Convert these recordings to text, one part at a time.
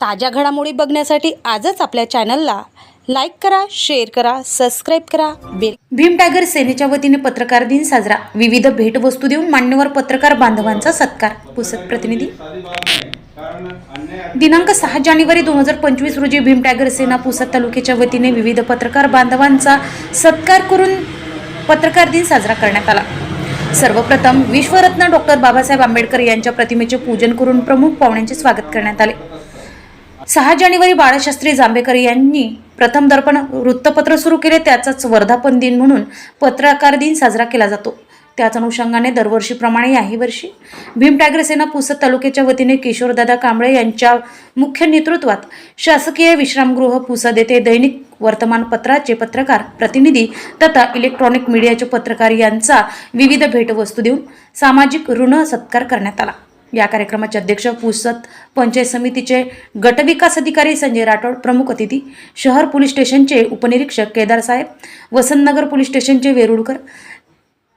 ताज्या घडामोडी बघण्यासाठी आजच आपल्या चॅनलला लाईक करा शेअर करा सबस्क्राईब करा. बेल भीम टायगर सेनेच्या वतीने पत्रकार दिन साजरा. विविध भेटवस्तू देऊन मान्यवर पत्रकार बांधवांचा सत्कार. पुसद प्रतिनिधी. दिनांक सहा जानेवारी दोन हजार पंचवीस रोजी भीम टायगर सेना पुसद तालुक्याच्या वतीने विविध पत्रकार बांधवांचा सत्कार करून पत्रकार दिन साजरा करण्यात आला. सर्वप्रथम विश्वरत्न डॉक्टर बाबासाहेब आंबेडकर यांच्या प्रतिमेचे पूजन करून प्रमुख पाहुण्यांचे स्वागत करण्यात आले. सहा जानेवारी बाळशास्त्री जांभेकर यांनी प्रथम दर्पण वृत्तपत्र सुरू केले त्याचाच वर्धापन दिन म्हणून पत्रकार दिन साजरा केला जातो. त्याच अनुषंगाने दरवर्षीप्रमाणे याही वर्षी भीम टायगर सेना पुसद तालुक्याच्या वतीने किशोरदादा कांबळे यांच्या मुख्य नेतृत्वात शासकीय विश्रामगृह पुसद येथे दैनिक वर्तमानपत्राचे पत्रकार प्रतिनिधी तथा इलेक्ट्रॉनिक मीडियाचे पत्रकार यांचा विविध भेटवस्तू देऊन सामाजिक ऋण सत्कार करण्यात आला. या कार्यक्रमाचे अध्यक्ष पुसद पंचायत समितीचे गटविकास अधिकारी संजय राठोड प्रमुख अतिथी शहर पोलीस स्टेशनचे उपनिरीक्षक केदार साहेब वसंतनगर पोलीस स्टेशनचे वेरुळकर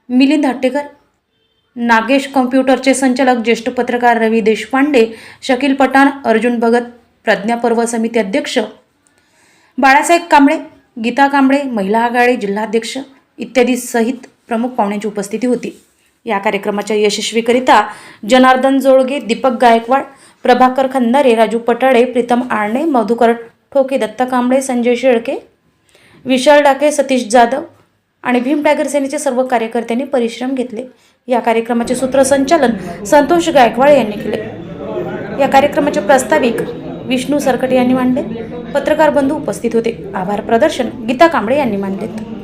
मिलिंद हट्टेकर नागेश कॉम्प्युटरचे संचालक ज्येष्ठ पत्रकार रवी देशपांडे शकील पठाण अर्जुन भगत प्रज्ञा पर्व समिती अध्यक्ष बाळासाहेब कांबळे गीता कांबळे महिला आघाडी जिल्हाध्यक्ष इत्यादी सहित प्रमुख पाहुण्यांची उपस्थिती होती. या कार्यक्रमाच्या यशस्वीकरिता जनार्दन जोळगे दीपक गायकवाड प्रभाकर खंदारे राजू पटाडे प्रीतम आळणे मधुकर ठोके दत्ता कांबळे संजय शेळके विशाल डाके सतीश जाधव आणि भीम टायगर सेनेचे सर्व कार्यकर्त्यांनी परिश्रम घेतले. या कार्यक्रमाचे सूत्रसंचालन संतोष गायकवाड यांनी केले. या कार्यक्रमाचे प्रास्ताविक विष्णू सरकटे यांनी मांडले. पत्रकार बंधू उपस्थित होते. आभार प्रदर्शन गीता कांबळे यांनी मांडलेत.